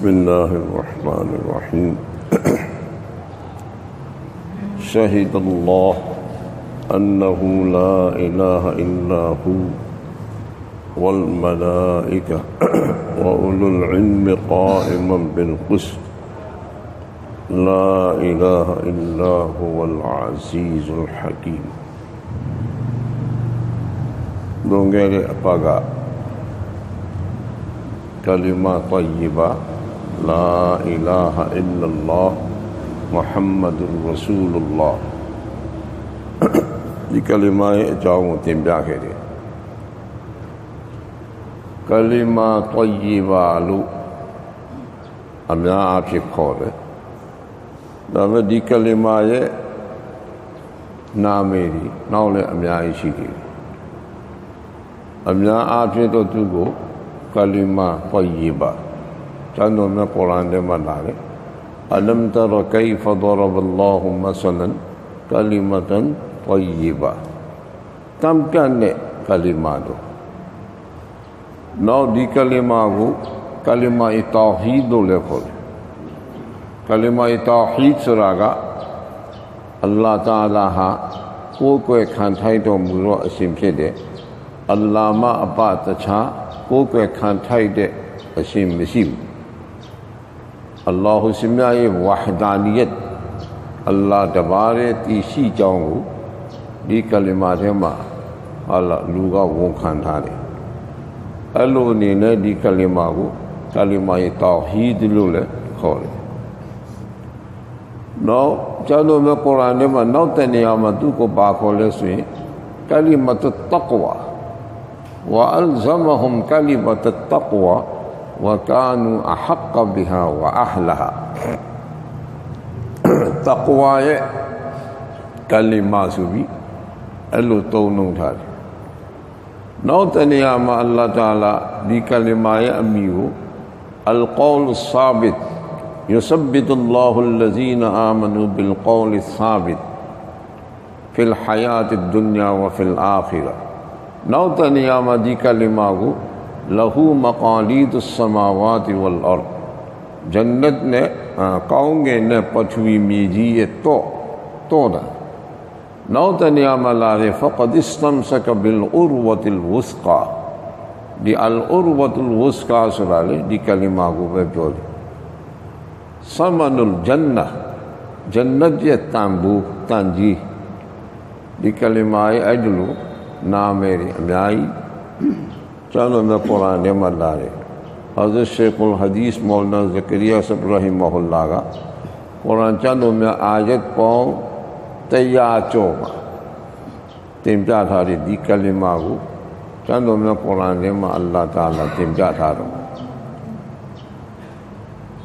بسم الله الرحمن الرحيم. شهد الله أنه لا إله إلا هو والملائكة وأولو العلم قائما بالقسط. لا إله إلا هو العزيز الحكيم. دونجيري أبقى كلمة طيبة. အပတ်ကကလီမာတယီဘာလာအီလာဟအလ္လာလ္မုဟမ္မဒ်ရဆူလ္လာဒီကလီမာရဲ့အကြောင်းကိုသင်ပြခဲ့တယ်ကလီမာတယီဘာလို့အများအားဖြင့်ခေါ်တယ်ဒါပေမဲ့ဒီကလီမာရဲ့နာမည်ဒီနောက်လည်းအများကြီးရှိသေးတယ်အများအားဖြင့်တော့သူကိုကလီမာတယီဘာ چند ان میں قرآن منا رہے علم تر کیف ضرب اللہ مثلا کلمتا طیبہ تمکنے کلمہ دو۔ نو دی کلمہ گو کلمہ توحید لکھو کلمہ توحید سراغا، اللہ تعالی ہا وہ کوئی کھانٹھائی تو مرو اسیم سے دے۔ علامہ اپا تچھا وہ کوئی کھانٹھائی دے اسیم مسیم အလ္လာဟ်ရှင်မြတ်ရဲ့ဝါဟဒါနီယတ်အလ္လာဟ်တပါးရဲ့တည်ရှိကြောင်းကိုဒီကလမာထဲမှာဟာလာလူကဝန်ခံထားတယ်အဲ့လိုအနေနဲ့ဒီကလမာကိုကလမာရဲ့တာဟီဒ်လို့လည်းခေါ်တယ်နောက်ကျွန်တော်မြတ်ကုရ်အာန်ထဲမှာနောက်တဲ့နေရာမှာသူ့ကိုပါခေါ်လဲဆိုရင်ကလီမတ်တတ်ကွာဝအလ်ဇမဟွမ်ကလီမတ်တတ်ကွာ အာဂျန်နတ်နဲ့ကောင်းကင်နဲ့ပထဝီမြေကြီးရဲ့တော့တော့တာနောက်တနေရာမှာလာတယ်ဖကဒစ်တမ်ဆကဘီလ်အူရဝတ်လ်ဝစကာဒီအလ်အူရဝတ်လ်ဝစကာဆိုတာလေဒီကလီမာကိုပဲပြောတယ်ဆမနုလ်ဂျန်နာဂျန်နတ်ရဲ့တန်ဘူးတန်ကြီးဒီကလီမာရဲ့အဲ့ဒီလိုနာမည်တွေအများကြီး لہو مقالید السماوات والارض जन्नत ने कौंग न पृथ्वी मीजी ये तो तो न नौ तनिया मलारे फ़कद इस्तम सक बिल उर्वतिल वस्का दी अल उर्वतुल वस्का सुराले दी कलिमा को पे बोल समनुल जन्ना जन्नत ये तांबू तांजी दी कलिमाए अजलू ना मेरी अम्याई چند چلو قرآن ملا رہے حضرت شیخ الحدیث مولانا ذکریہ سب رحمہ اللہ کا۔ قرآن چند میں آجت پاؤں تیار چوکا تمجا تھارے دی کلمہ ہو۔ چند میں قرآن میں اللہ تعالیٰ تمجا تھا رہا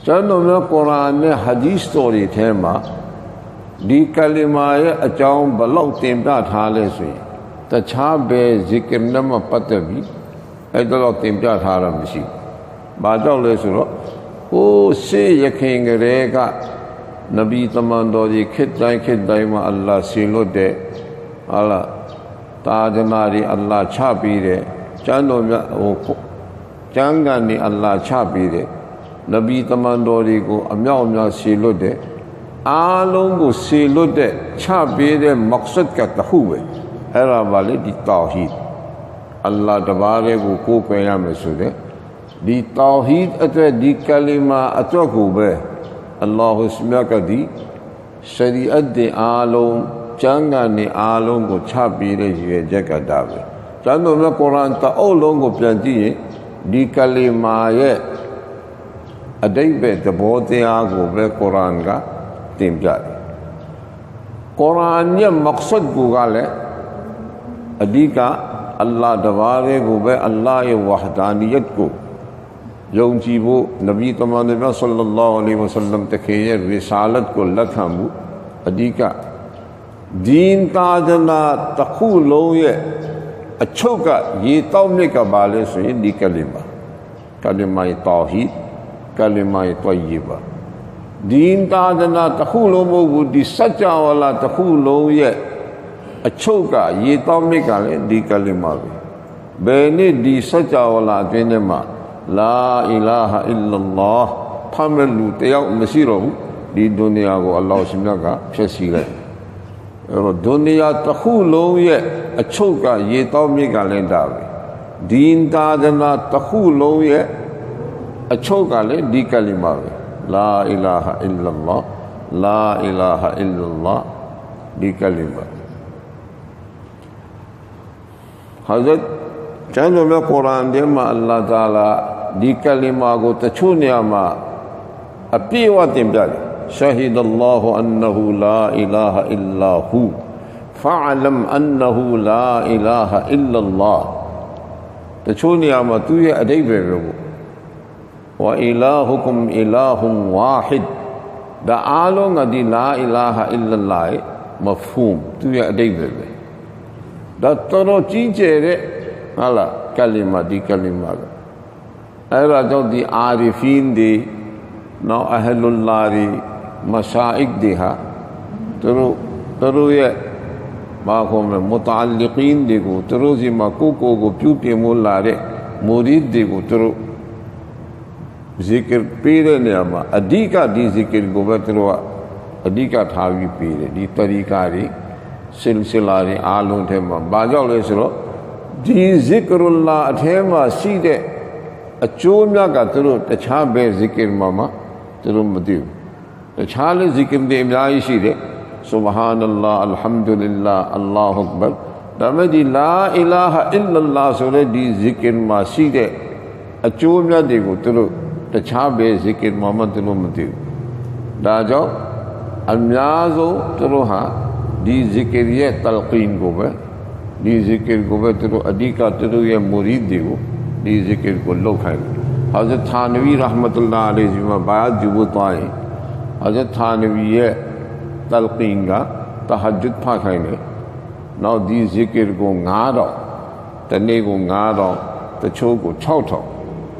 چند میں قرآن میں حدیث تو رہی تھے ماں دی کلمہ اچاؤں بلو تیمٹا ٹھالے سوئی تچھا بے ذکر نم پتہ بھی۔ အကြောင်းဘလောက်တင်ပြထားလဲဆိုရင်တခြားပဲဇီကရ်နဲ့မှပတ်သက်ပြီးအဲ့တော့တင်ပြထားတာမရှိ။ဘာကြောင့်လဲဆိုတော့ဟိုရှေးရခင်ကလေးကနဗီသမန်တော်ကြီးခေတ်တိုင်းခေတ်တိုင်းမှာအလ္လာဟ်ဆီလွတ်တဲ့ဟာလာတာဒနာတွေအလ္လာဟ်ချပြီးတဲ့ကျမ်းတော်မြတ်ဟိုကျမ်းဂန်တွေအလ္လာဟ်ချပြီးတဲ့နဗီသမန်တော်တွေကိုအမြောက်အများဆီလွတ်တဲ့အားလုံးကိုဆီလွတ်တဲ့ချပေးတဲ့မက်ဆတ်ကတခုပဲ။အဲ့ဒါပါလေဒီတောဟီဒ် အလ္လာဟ်တပါးလေးကိုကိုးကွယ်ရမယ်ဆိုတဲ့ဒီတောဟီဒ်အတွက်ဒီကလီမာအတွက်ကိုပဲအလ္လာဟ်စမြတ်ကဒီရှရီအတ်ဒီအားလုံးကျမ်းဂန်နေအားလုံးကိုချပြီးတဲ့ရည်ရွယ်ချက်ကဒါပဲကျမ်းတော်မြတ်ကုရ်အာန်တအုပ်လုံးကိုပြန်ကြည့်ရင်ဒီကလီမာရဲ့အတိတ်ပဲသဘောတရားကိုပဲကုရ်အာန်ကတင်ပြတယ်ကုရ်အာန်ရဲ့မက်ဆတ်ကိုကလည်းအဓိက اللہ دوارے گوبے اللہ وحدانیت کو۔ جو ان چی وہ نبی تمانبہ صلی اللہ علیہ وسلم تکھیے رسالت کو لکھامو ادیکا دین تا جنا تخو لو یہ اچھو کا، یہ تومنے کا بالے سے دی کلمہ۔ کلمہ توحید، کلمہ طیبہ۔ دین تا جنا تخو لو وہ دی سچا والا تخو لو یہ အဓိကဒီန်တာဒနာတစ်ခုလုံးရဲ့အချုပ်ကရေတောက်မြစ်ကပါလဲဆိုရင်ဒီကလီမာကလီမာတောဟီဒ်ကလီမာတယီဘာဒီန်တာဒနာတစ်ခုလုံးမဟုတ်ဘူးဒီစัจ java လာတစ်ခုလုံးရဲ့အချုပ်ကရေတောင်းမြစ်ကလည်းဒီကလီမာပဲဘယ်နှစ်ဒီစัจ java လာအတွင်းထဲမှာလာအီလာဟာအီလ္လာလ္လာဟ်ဖမ်းမဲ့လူတယောက်မရှိတော့ဘူးဒီဒုနီယာကိုအလ္လာဟ်ရှင်မြတ်ကဖျက်ဆီးလိုက်အဲ့တော့ဒုနီယာတစ်ခုလုံးရဲ့အချုပ်ကရေတောင်းမြစ်ကလည်းဒါပဲဒီန်သာဒနာတစ်ခုလုံးရဲ့အချုပ်ကလည်းဒီကလီမာပဲလာအီလာဟာအီလ္လာလ္လာလာအီလာဟာအီလ္လာလ္လာဒီကလီမာ Hazrat ကျမ်း حضرت چند میں قرآن دے ما اللہ تعالی دی کلمہ کو تچونیا ما اپی واتیم جالی شہید اللہ انہو لا الہ الا ہو۔ فعلم انہو لا الہ الا اللہ۔ تچونیا ما تو یہ ادھائی بے بے بے وَإِلَاهُكُمْ إِلَاهُمْ وَاحِدٌ۔ دعالوں گا دی لا الہ الا اللہ مفہوم۔ تو یہ ادھائی بے بے۔ da torocicere alla kalima di kalima era jo di arifin di no ahlullari مشائق دی ہا ترو ترو یہ ماخو میں متعلقین دی گو ترو زی مکو کو گو پیو پی مولا رے مرید دی گو ترو ذکر پیرے نے اما ادی کا دی ذکر گو بتروا ادی کا تھاوی پیرے دی طریقہ ری စိလစိလာတွေအားလုံးထဲမှာဘာကြောင့်လဲဆိုတော့ဒီဇစ်ကရုလ္လာအထဲမှာရှိတဲ့အကျိုးများကသူတို့တခြားပဲဇစ်ကရ်မှာမှသူတို့မသိဘူးတခြားလည်းဇစ်ကရ်တွေအများကြီးရှိတယ်ဆုဘဟာနလာအလ်ဟမ်ဒူလ illah အလ္လာဟူအက်ဘာဒါမဲ့ဒီလာအီလာဟာအစ်လလာဆိုတဲ့ဒီဇစ်ကရ်မှာရှိတဲ့အကျိုးများတွေကိုသူတို့တခြားပဲဇစ်ကရ်မှာမှသူတို့မသိဘူးဒါကြောင့်အများဆုံးသူတို့ဟာ دی ذکر یہ تلقین کو بے دی ذکر کو بے تیرو ادی کا تیرو یہ مرید دیو، دی ذکر کو لو خیر حضرت تھانوی رحمت اللہ علیہ جمع بیات جبو تائیں حضرت تھانوی یہ تلقین کا تحجد پھاکھائیں گے نو دی ذکر کو گا رہا تنے کو گا رہا تچھو کو چھو تھو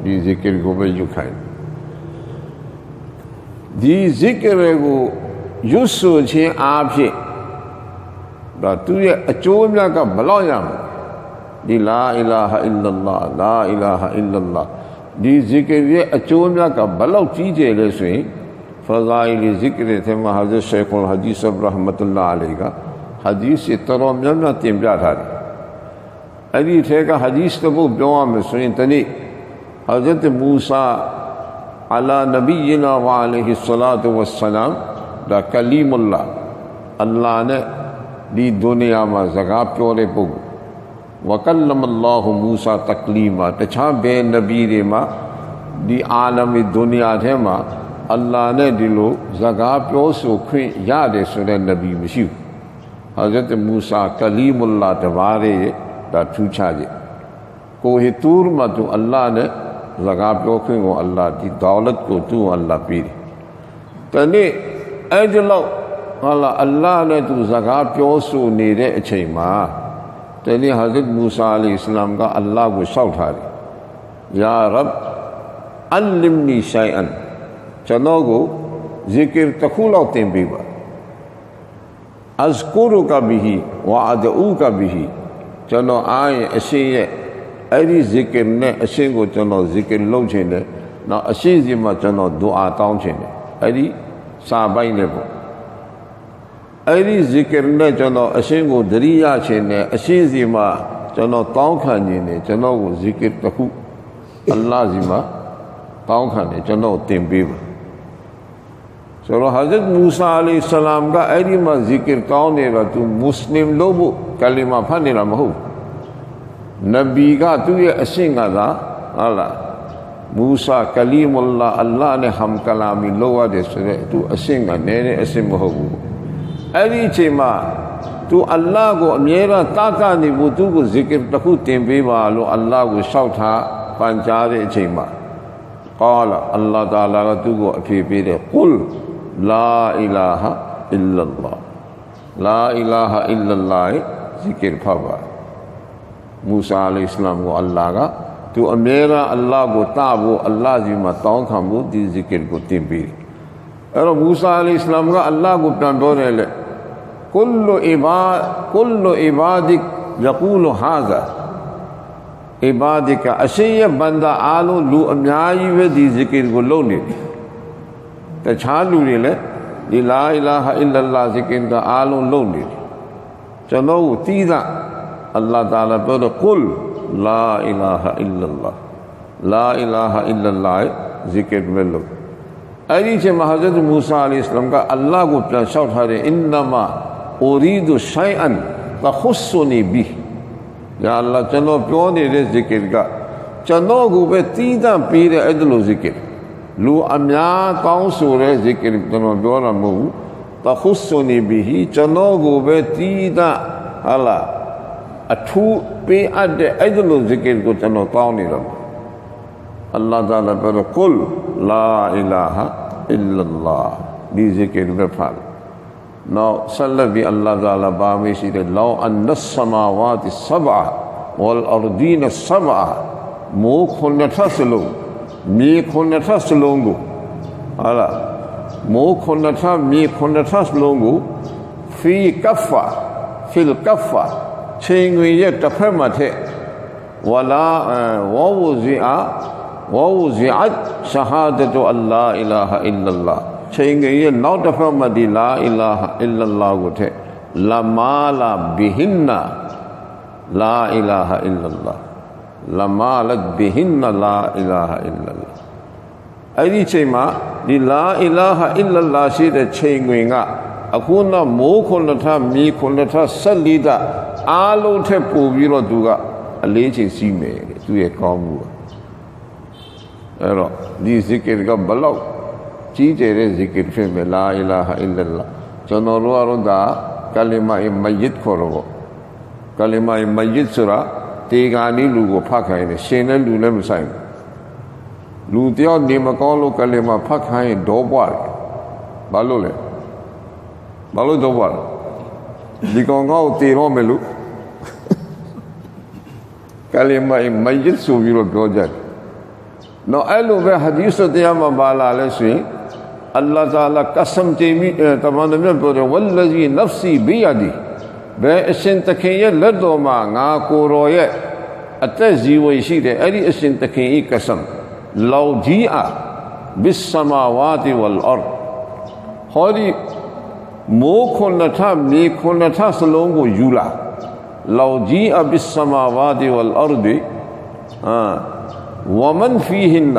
دی ذکر کو بے جو جکھائیں دی ذکر کو یسو چھے آپ چھے۔ تجھے اچوجنا کا بھلا جام جی لا الہ الا اللہ لا الہ الا اللہ جی ذکر یہ اچوجنا کا بھلا چیزیں جیسے فضائل ذکر تھے حضرت شیخ الحدیث صاحب رحمۃ اللہ علیہ کا حدیث سے تروم جمنا تیمجا ٹھاری علی تھے کا حدیث تو وہ جوع میں سنی تنی حضرت موسیٰ علی نبینا وعلیہ الصلاة والسلام دا کلیم اللہ اللہ نے دی زگا پیورے پگ وکلم اللہ موسیٰ تکلیما تچھا بے نبیر ما دی عالم دنیا دے ما اللہ نے دلو زگا پیو سوکھیں یاد سنے نبی مشیو حضرت موسیٰ کلیم اللہ تبارے تا چوچھا جے۔ کوہ تور ما تو اللہ نے زگا پیو کھویں۔ وہ اللہ دی دولت کو تو اللہ پیرے تنے اجلو ဟုတ်လားအလ္လာဟ်နဲ့သူစကားပြောဆိုနေတဲ့အချိန်မှာတနေ့ဟာဇရတ်မူဆာအလัยဟ်အစ္စလာမ်ကအလ္လာဟ်ကိုရှောက်ထားတယ်ယာရဘ်အလ္လမ်နီရှိုင်အန်ကျွန်တော်ကိုဇီကရ်တစ်ခုလောက်သင်ပေးပါအဇ်ကူရူကဘီဟီဝါအဒူကဘီဟီကျွန်တော်အားရင်အရှင်ရဲ့အဲ့ဒီဇီကရ်နဲ့အရှင်ကိုကျွန်တော်ဇီကရ်လုပ်ခြင်းတယ်နောက်အရှင်စီမှာကျွန်တော်ဒူအာတောင်းခြင်းတယ်အဲ့ဒီစာပိုင်းတွေပေါ့ အဲ့ဒီဇီကရ်နဲ့ကျွန်တော်အရှင်းကိုဒရိယခြင်းနဲ့အရှင်းစီမှာကျွန်တော်တောင်းခံခြင်းနဲ့ကျွန်တော်ကိုဇီကရ်တစ်ခုအလ္လာဟ်စီမှာတောင်းခံတယ်ကျွန်တော်သင်ပေးပါဆိုတော့ Hazrat Musa alayhi salam ကအဲ့ဒီမှာ zikr ကောင်းနေတော့သူမွတ်စလင်လို့ဖို့ကလီမာဖတ်နေတာမဟုတ်နဗီကသူ့ရဲ့အရှင်းကသာဟာလားမူဆာကလီမုလ္လာအလ္လာဟ်နဲ့ဟမ်ကလာမီလို့ရတယ်ဆိုတဲ့သူအရှင်းကနည်းနည်းအရှင်းမဟုတ်ဘူး အဲ့ဒီအချိန်မှာ तू အလ္လာဟ်ကိုအမြဲတမ်းတာကနေဖို့သူ့ကိုဇီကရ်တစ်ခုတင်ပေးပါလို့အလ္လာဟ်ကိုရှောက်ထားပန်ကြားတဲ့အချိန်မှာကာလာအလ္လာဟ်တာလာကသူ့ကိုအဖြေပေးတယ်ကုလ်လာအီလာဟာအီလလာလာအီလာဟာအီလလာဇီကရ်ဖပါမူဆာအလัยစလမ်ကိုအလ္လာဟ်ကသူအမြဲတမ်းအလ္လာဟ်ကိုတာဖို့အလ္လာဟ်စီမှာတောင်းခံဖို့ဒီဇီကရ်ကိုတင်ပေးတယ်အဲ့တော့မူဆာအလัยစလမ်ကအလ္လာဟ်ကိုပြန်တော်တယ်လေ كل عباد كل عبادك يقول هذا. عبادك أشياء بندہ آلو لو امياجي ودي ذکر کو لو ني تے چھا لو ني لے دی لا الہ الا اللہ ذکر دا آلو لو ني چلو تیزا. اللہ تعالی پر قل لا الہ الا اللہ. لا الہ الا اللہ ذکر میں لو. ایسے محضرت موسیٰ علیہ السلام کا اللہ کو پیشہ اٹھا رہے انما ارید شعین تخصنی بھی یا اللہ چنو پیو نے رے ذکر کا؟ چنو گوبے تیدہ پیر عدل و ذکر۔ لو امیا تاؤں سورے ذکر؟ چنو پیو رمو تخصنی بھی چنو گوبے تیدہ اللہ، اٹھو، پی اڈ عدل و ذکر کو چنو تاؤں نہیں رمو اللہ تعالیٰ پر قل لا الہ الا اللہ۔ دی ذکر میں فارغ Now, Sallallahu bi Allah Ta'ala Bami said, Law anna samawati sab'a wal ardina sab'a mu khunna tasalung mi khunna tasalungu ala mu khunna ta mi khunna tasalungu fi kaffa fil kaffa chingwi ye tafema the wala wa wuzi'a wa wuzi'at shahadatu an la ilaha illallah ချိန်ငွေရဲ့နောက်တစ်ဖက်မှာဒီလာအီလာဟအီလလာကိုထက်လမာလာဘီဟင်နာလာအီလာဟအီလလာလမာလတ်ဘီဟင်နာလာအီလာဟအီလလာအဲ့ဒီချိန်မှာဒီလာအီလာဟအီလလာရှိတဲ့ချိန်ငွေကအခုတော့မိုးခုနှစ်ထပ်မြေခုနှစ်ထပ်ဆက်လီတာအားလုံးထက်ပိုပြီးတော့သူကအလေးချိန်စီးမယ်တဲ့သူရဲ့ကောင်းမှုကအဲ့တော့ဒီဇီကရ်ကဘလောက် ကြီးကျယ်တဲ့ဇီကရ်ဖြစ်မယ်လာအီလာဟအီလလာကျွန်တော်တို့ကတော့ဒါကလီမာအီမယစ်ခေါ်တော့ကလီမာအီမယစ်ဆိုတာတေဂာနီလူကိုဖတ်ခိုင်းတယ်ရှင်တဲ့လူလည်းမဆိုင်ဘူးလူတယောက်နေမကောင်းလို့ကလီမာဖတ်ခိုင်းရင်ဒေါပွားတယ်ဘာလို့လဲဘာလို့ဒေါပွားလဲဒီကောင်ကောက်တေတော့မယ်လို့ကလီမာမယစ်ဆိုပြီးတော့ပြောကြတယ်။နော်အဲ့လိုပဲဟာဒီသတရားမှာပါလာလဲဆိုရင် अलाह ताला कसम تمام तव्हां न पियो वलज़ी नफ़्सी बि اسن بإسن تكي لدو ما ناكو روية أتزي ويسيري أري إسن تكي قسم. لو جيء بالسماوات والأرض. هولي مو كنتا مي كنتا سلونغو يولا لو جيء بالسماوات والأرض آه ومن فيهن.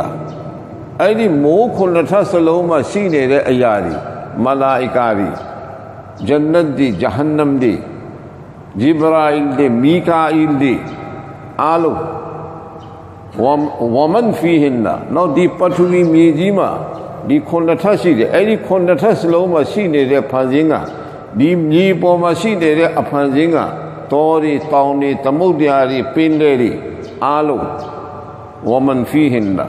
အသက်ဇီဝရှိတယ်အဲ့ဒီအရှင်တခင်ဤကဆမ်လောဂျီအာဘစ်ဆမာဝါတီဝလ်အာဟောဒီမိုးခုနှစ်ထမြေခုနှစ်ထစလုံးကိုယူလာလောဂျီအဘစ်ဆမာဝါတီဝလ်အာဒီအာဝမန်ဖီဟင်နာအဲ့ဒီမိုးခုနှစ်ထစလုံးမှာရှိနေတဲ့အရာတွေမလာအီကာတွေဂျန်နတ်ဒီဂျဟန္နမ်ဒီဂျိဘရာအီလ်ဒီမီကာအီလ်ဒီအားလုံးဝမန်ဖီဟင်နာနောက်ဒီပထဝီမြေကြီးမှာဒီခုနှစ်ထပ်ရှိတယ်အဲ့ဒီခုနှစ်ထပ်စလုံးမှာရှိနေတဲ့ဖန်ဆင်းကဒီမြေပေါ်မှာရှိနေတဲ့အဖန်ဆင်းကတောတွေတောင်တွေသမုဒ္ဒရာတွေပင်လယ်တွေအားလုံးဝမန်ဖီဟင်နာ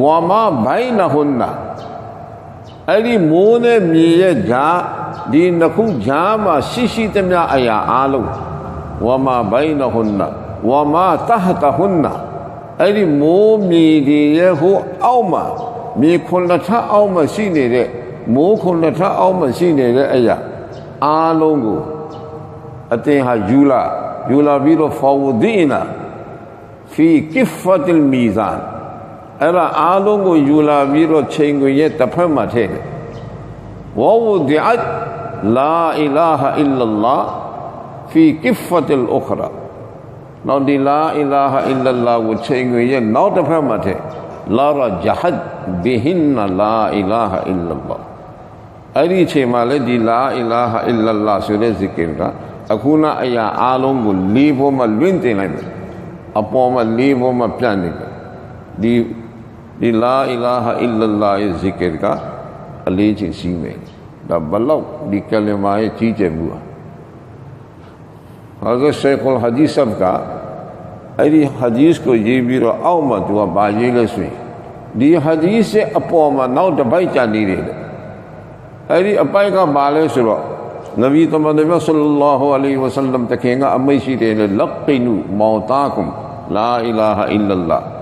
ဝမာဘိုင်နဟွန်နာအဲ့ဒီမိုးနဲ့မြေရဲ့ဂျာဒီနှစ်ခုဂျာမှာရှိရှိသမျှအရာအားလုံးဝမာဘိုင်နဟွန်နာဝမာတဟတဟွန်နာအဲ့ဒီမိုးမြေတွေရဲ့ဟိုအောက်မှာမြေခွန်လက်ထအောက်မှာရှိနေတဲ့မိုးခွန်လက်ထအောက်မှာရှိနေတဲ့အရာအားလုံးကိုအတင်းဟာယူလာယူလာပြီးတော့ဖောဝဒီနာဖီကိဖတ်လ်မီဇန် အဲ့ဒါအားလုံးကိုယူလာပြီးတော့ချိန်ခွင်ရဲ့တစ်ဖက်မှာထည့်တယ်ဝဝဒီအတ်လာအီလာဟအီလလာဖီကိဖတ်လ်အခရာနောက်ဒီလာအီလာဟအီလလာကိုချိန်ခွင်ရဲ့နောက်တစ်ဖက်မှာထည့်လာရဂျဟတ်ဘီဟင်နလာအီလာဟအီလလာအဲ့ဒီအချိန်မှာလည်းဒီလာအီလာဟအီလလာဆိုတဲ့ဇီကင်ကအခုနအရာအားလုံးကိုလေးဖို့မှလွင့်တင်လိုက်တယ်အပေါ်မှာလေးဖို့မှပြန့်နေတယ်ဒီ یہ لا الہ الا اللہ ذکر کا علیج جی اسی میں۔ بلو دی کلمائے چیچے بوا حضرت شیخ الحدیث صاحب کا ایری حدیث کو یہ بھی رو او مت ہوا باجی لسوی دی حدیث سے اپو اما نو دبائی چانی رہے دا ایری اپائی کا بالے سے رو نبی تو مدبہ صلی اللہ علیہ وسلم تکھیں گا امیشی رہے لقنو موتاکم، لا الہ الا اللہ۔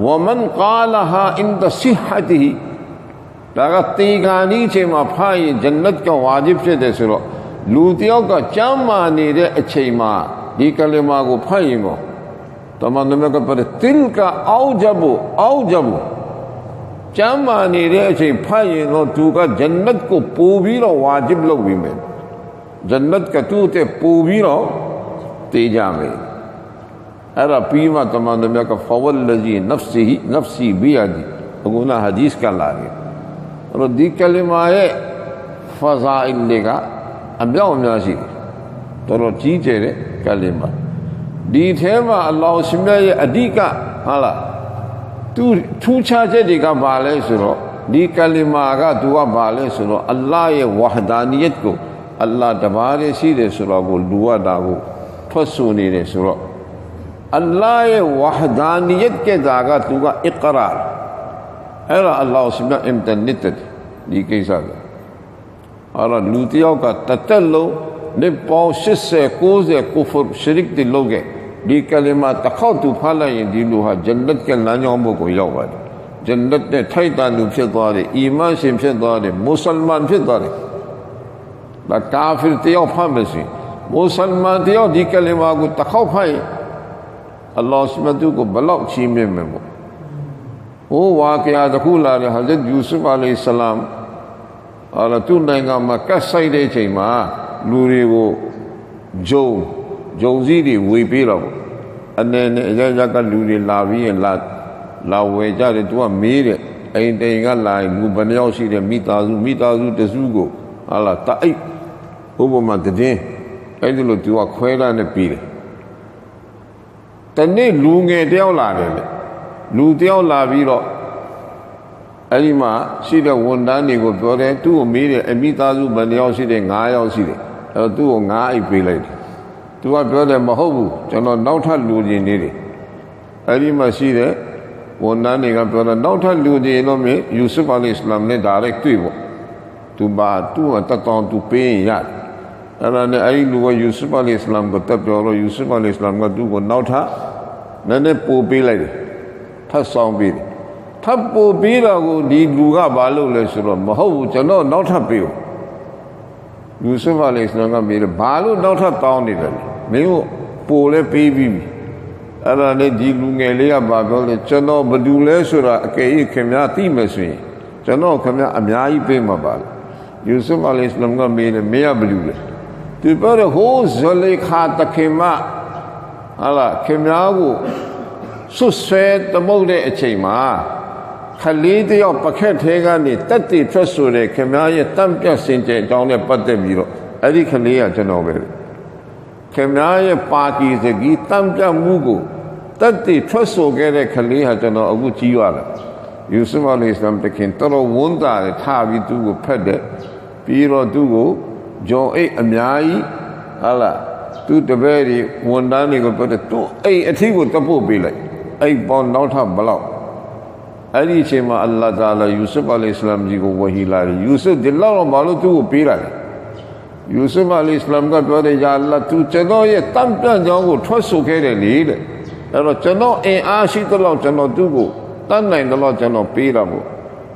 ومن قالها عند صحته تغتیگانی ما پھائی، جنت کا واجب چھے دے سرو لوتیوں کا چم مانی رے اچھے ما دی کلے ماں کو پھائی مو۔ تو من میں کو پر تل کا او جبو او جبو۔ چم مانی رے اچھے پھائی نو، تو کا جنت کو پوبی رو، واجب لو بھی میں۔ جنت کا تو تے پوبی رو تیجا میں۔ အောက်ဂျဘူအောက်ဂျဘူကျမ်းမာနေတဲ့အချိန်ဖတ်ရင်တော့သူကဂျန်နတ်ကိုပူပြီးတော့ဝါဂျစ်လုပ်ပြီးမယ်ဂျန်နတ်ကသူ့တဲ့ပူပြီးတော့တေးကြမယ်အဲ့ဒါပြီးမှတမန်တော်မြတ်ကဖဝလလဂျီနဖ်စီနဖ်စီဘီယာဒီအခုနဟာဒီစ်ကလာတယ်အဲ့တော့ဒီကလမာရဲ့ဖဇာအင်တွေကအမြောက်အများရှိတယ်တော်တော်ကြီးကျယ်တဲ့ကလမာဒီထဲမှာအလ္လာဟ်ရှင်မြတ်ရဲ့အဓိကဟာလားသူထူးခြားချက်တွေကဘာလဲဆိုတော့ဒီကလမာကသူကဘာလဲဆိုတော့အလ္လာဟ်ရဲ့ဝဟဒါနီယတ်ကိုအလ္လာဟ်တပါးရဲ့ရှိတယ်ဆိုတော့ကိုလူဝတာကိုထွက်ဆိုနေတယ်ဆိုတော့ اللہ وحدانیت کے داغا تو کا اقرار۔ ہے اللہ اس میں امتنت جی کیسا گا اور لوتیوں کا تتل لو نب پوش سے کوز کفر شرک دی لوگے دی کلمہ تخو تو پھالا یہ دی لوہا جنت کے لانے ہم کو یو گا جنت نے تھائی تعلیم سے دوارے ایمان سے سے دوارے مسلمان سے دوارے با کافر تیو پھامے سے۔ مسلمان تیو دی کلمہ کو تخو پھائی۔ ခဲ့ဒီကလမာတစ်ခေါက်သူဖတ်လိုက်ရင်ဒီလူဟာဂျန်နတ်ကလမ်းကြောင်းဘုကိုရောက်ပါတယ်ဂျန်နတ်နဲ့ထိုက်တန်သူဖြစ်သွားတယ်အီမန်ရှင်ဖြစ်သွားတယ်မွတ်စလမန်ဖြစ်သွားတယ်ဒါကာဖီတယောက်ဖတ်မယ်ဆိုမွတ်စလမန်တယောက်ဒီကလမာကိုတစ်ခေါက်ဖတ်ရင်အလ္လာဟ်စမတူကိုဘလောက်ချီးမြှင့်မယ်ပေါ့ဟိုဝါကရာတခုလာတဲ့ဟဇရတ်ယူဆုဖ်အလိုင်ဆလမ်အဲ့တော့သူ့နိုင်ငံမှာကတ်ဆိုင်တဲ့အချိန်မှာလူတွေကိုဂျုံဂျုံစည်းတွေဝေပေးတော့အနေနဲ့အရရကလူတွေလာပြီးရင်လာလာဝယ်ကြတယ်သူကမေးတယ်အိမ်တိန်ကလာရင်လူဘယ်နှယောက်ရှိတယ်မိသားစုမိသားစုတစုကိုဟာလာတအိတ်ဥပမာတည်င်းအဲ့ဒီလိုသူကခွဲလာနဲ့ပြီးတယ် တနေ့လူငယ်တယောက်လာတယ်လေလူတယောက်လာပြီးတော့အဲ့ဒီမှာရှိတဲ့ဝန်တန်းတွေကိုပြောတယ်သူ့ကိုမေးတယ်အမိသားစုဘယ်နှယောက်ရှိတယ်9ယောက်ရှိတယ်အဲ့တော့သူ့ကို9အိတ်ပေးလိုက်တယ်သူကပြောတယ်မဟုတ်ဘူးကျွန်တော်နောက်ထပ်လူချင်းနေတယ်အဲ့ဒီမှာရှိတဲ့ဝန်တန်းတွေကပြောတယ်နောက်ထပ်လူချင်းတော့မြေယူဆုဖ်အလိုင်စလမ်နဲ့ဒါလိုက်တွေ့ပေါ့သူပါသူ့အတတော်သူပေးရင်ရတယ် အဲ့ဒါနဲ့အဲ့ဒီလူကယူဆုဖ်အလိုင်စလမ်ကိုတက်ပြောတော့ယူဆုဖ်အလိုင်စလမ်ကသူ့ကိုနောက်ထပ်နည်းနည်းပို့ပေးလိုက်တယ်ထပ်ဆောင်ပေးတယ်ထပ်ပို့ပေးတော့ကိုဒီလူကဘာလုပ်လဲဆိုတော့မဟုတ်ဘူးကျွန်တော်နောက်ထပ်ပေးဦးယူဆုဖ်အလိုင်စလမ်ကမေးတယ်ဘာလို့နောက်ထပ်တောင်းနေတယ်မင်းတို့ပို့လဲပေးပြီးပြီအဲ့ဒါနဲ့ဒီလူငယ်လေးကဘာပြောလဲကျွန်တော်ဘယ်သူလဲဆိုတာအကယ်၍ခင်ဗျားသိမယ်ဆိုရင်ကျွန်တော်ခင်ဗျားအများကြီးပေးမှာပါယူဆုဖ်အလိုင်စလမ်ကမေးတယ်မင်းကဘယ်သူလဲ သူပြောတယ်ဟိုးဇလေခါတခင်မဟာလာခင်ဗျားကိုဆွဆွဲသမုတ်တဲ့အချိန်မှာခလေးတယောက်ပခက်သေးကနေတက်တည်ထွက်ဆိုတဲ့ခင်ဗျားရဲ့တန့်ပြတ်စင်ကြယ်အကြောင်းနဲ့ပတ်သက်ပြီးတော့အဲ့ဒီခလေးကကျွန်တော်ပဲခင်ဗျားရဲ့ပါကီစကီတန့်ပြတ်မှုကိုတက်တည်ထွက်ဆိုခဲ့တဲ့ခလေးဟာကျွန်တော်အခုကြီးရတာယူဆုဖ်အလိုင်စလမ်တခင်တော်တော်ဝန်တာတယ်ထားပြီးသူ့ကိုဖက်တယ်ပြီးတော့သူ့ကို ဂျုံအိတ်အများကြီးဟာလားသူတပည့်တွေဝန်တန်းတွေကိုပြောတယ်သူအိတ်အထီးကိုတပုတ်ပေးလိုက်အိတ်ပေါင်းနောက်ထပ်ဘလောက်အဲ့ဒီအချိန်မှာအလ္လာဟ်တာလာယူဆုဖ်အလိုင်စလမ်ကြီးကိုဝဟီလာတယ်ယူဆုဖ်ဒီလောက်တော့ဘာလို့သူ့ကိုပေးလိုက်ယူဆုဖ်အလိုင်စလမ်ကပြောတယ်ယာအလ္လာဟ်သူကျွန်တော်ရဲ့တန်ပြန်ကြောင်းကိုထွက်ဆိုခဲ့တယ်လေတဲ့အဲ့တော့ကျွန်တော်အင်အားရှိသလောက်ကျွန်တော်သူ့ကိုတတ်နိုင်သလောက်ကျွန်တော်ပေးတာပေါ့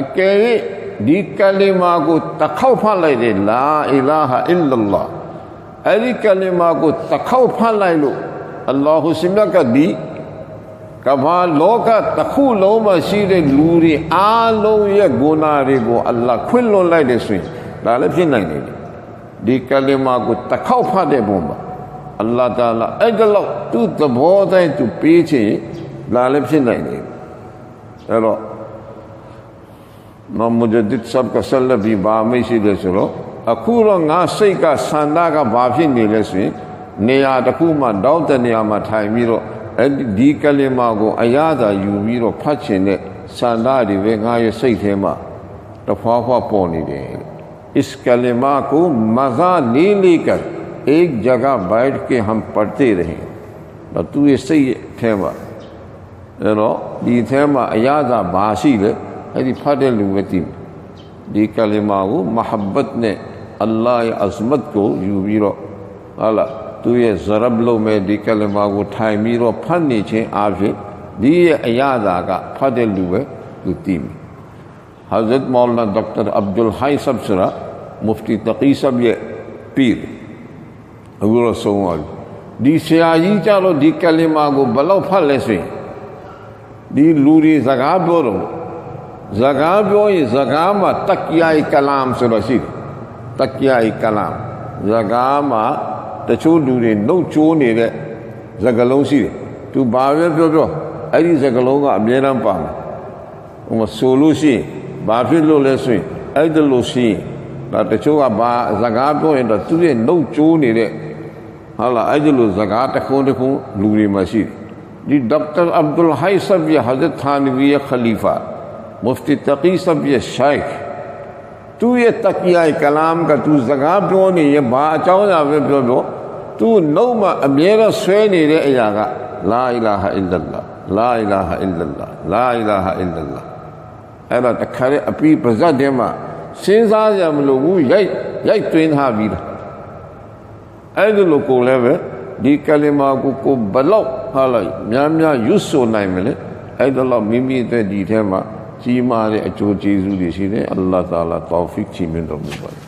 အကယ်၍ဒီကလီမာကိုတစ်ခေါက်ဖတ်လိုက်တယ်လာအီလာဟာအီလ္လာအဲ့ဒီကလီမာကိုတစ်ခေါက်ဖတ်လိုက်လို့အလ္လာဟူရှင်မြတ်ကဒီကဘာလောကတစ်ခုလုံးမှာရှိတဲ့လူတွေအားလုံးရဲ့ဂုဏတွေကိုအလ္လာခွင့်လွှတ်လိုက်တယ်ဆိုရင်ဒါလည်းဖြစ်နိုင်တယ်ဒီကလီမာကိုတစ်ခေါက်ဖတ်တဲ့ပုံမှာအလ္လာတာလာအဲ့ဒါလောက်သူ့သဘောတိုင်းသူပေးချင်လာလည်းဖြစ်နိုင်တယ်အဲ့တော့ မမုဂျဒစ်ဆပ်ကဆလဘီဘာမရှိတယ်ဆိုတော့အခုတော့ငါစိတ်ကဆန္ဒကဘာဖြစ်နေလဲဆိုရင်နေရာတစ်ခုမှတောက်တဲ့နေရာမှာထိုင်ပြီးတော့အဲ့ဒီဒီကလမာကိုအရသာယူပြီးတော့ဖတ်ချင်တဲ့ဆန္ဒတွေပဲငါရဲ့စိတ်ထဲမှာတဖွာဖွာပေါ်နေတယ် इस कलिमा को मज़ा ले लेकर एक जगह बैठ के हम पढ़ते रहें तो तू ये सही थे အဲ့တော့ဒီအဲမှာအရသာဘာရှိလဲအဲ့ဒီဖတ်တဲ့လူပဲသိမယ်ဒီကလီမာကိုမဟာဘတ်နဲ့အလ္လာဟ်ရဲ့အဇမတ်ကိုယူပြီးတော့ဟာလာသူရဲ့ဇရဘ်လုံး ہری الوتی دی کلمہ وہ محبت نے اللہ عظمت کو یو میرو الا تو یہ ضرب لو میں دی کلمہ وہ ٹھائی میرو پھن نیچے آفے دی یہ یاد آگا پھد الوے تو تیم حضرت مولانا ڈاکٹر عبد الحائی صاحب سرا مفتی تقی سب یہ پیر حضور سوال دی سیاہی چالو دی کلمہ کو بلو پھلے سے دی لوری زگا بورو ကိုဘယ်လောက်ဖတ်လဲဆိုရင်ဒီလူတွေစကားပြောတော့စကားပြောရင်စကားမှာတက္ကိယာကလမ်ဆိုတော့ရှိတယ်တက္ကိယာကလမ်စကားမှာတချို့လူတွေနှုတ်ချိုးနေတဲ့စကားလုံးရှိတယ်သူဘာပဲပြောပြောအဲ့ဒီစကားလုံးကအမြဲတမ်းပါမယ်ဟိုမဆိုလို့ရှိရင်ဘာဖြစ်လို့လဲဆိုရင်အဲ့ဒါလို့ရှိရင်ဒါတချို့ကဘာစကားပြောရင်တော့သူရဲ့နှုတ်ချိုးနေတဲ့ဟုတ်လားအဲ့ဒီလိုဇကာတခုံတစ်ခုလူတွေမှာရှိတယ်ဒီဒေါက်တာအဗ်ဒူလ်ဟိုင်ဆပ်ရဲ့ဟဇရတ်သာနဗီရဲ့ခလီဖာ မုဖတီတကီဆပ်ရဲ့ရှိုက်သူရဲ့တကီယာကလမ်ကသူဇကာပြောနေရဘာအကြောင်းအရာပဲပြောပြောသူနှုတ်မှာအမြဲတမ်းဆွဲနေတဲ့အရာကလာအီလာဟာအလ္လာလာအီလာဟာအလ္လာလာအီလာဟာအလ္လာအဲ့ဒါတခါလေအပြီးပါဇတ်ထဲမှာစဉ်းစားရမလို့ဘူးရိုက်ရိုက်တွင်းထားပြီးတော့အဲ့ဒီလိုကိုလည်းပဲဒီကလီမာကိုကိုဘလောက်ဟာလိုက်များများရွတ်ဆိုနိုင်မလဲအဲ့ဒါတော့မိမိတဲ့ဒီထဲမှာ ကြီးမားတဲ့အကျိုးကျေးဇူးတွေရှိတယ်အလ္လာဟ်သာလာတောဖီကချီးမြှင့်တော်မူပါတယ်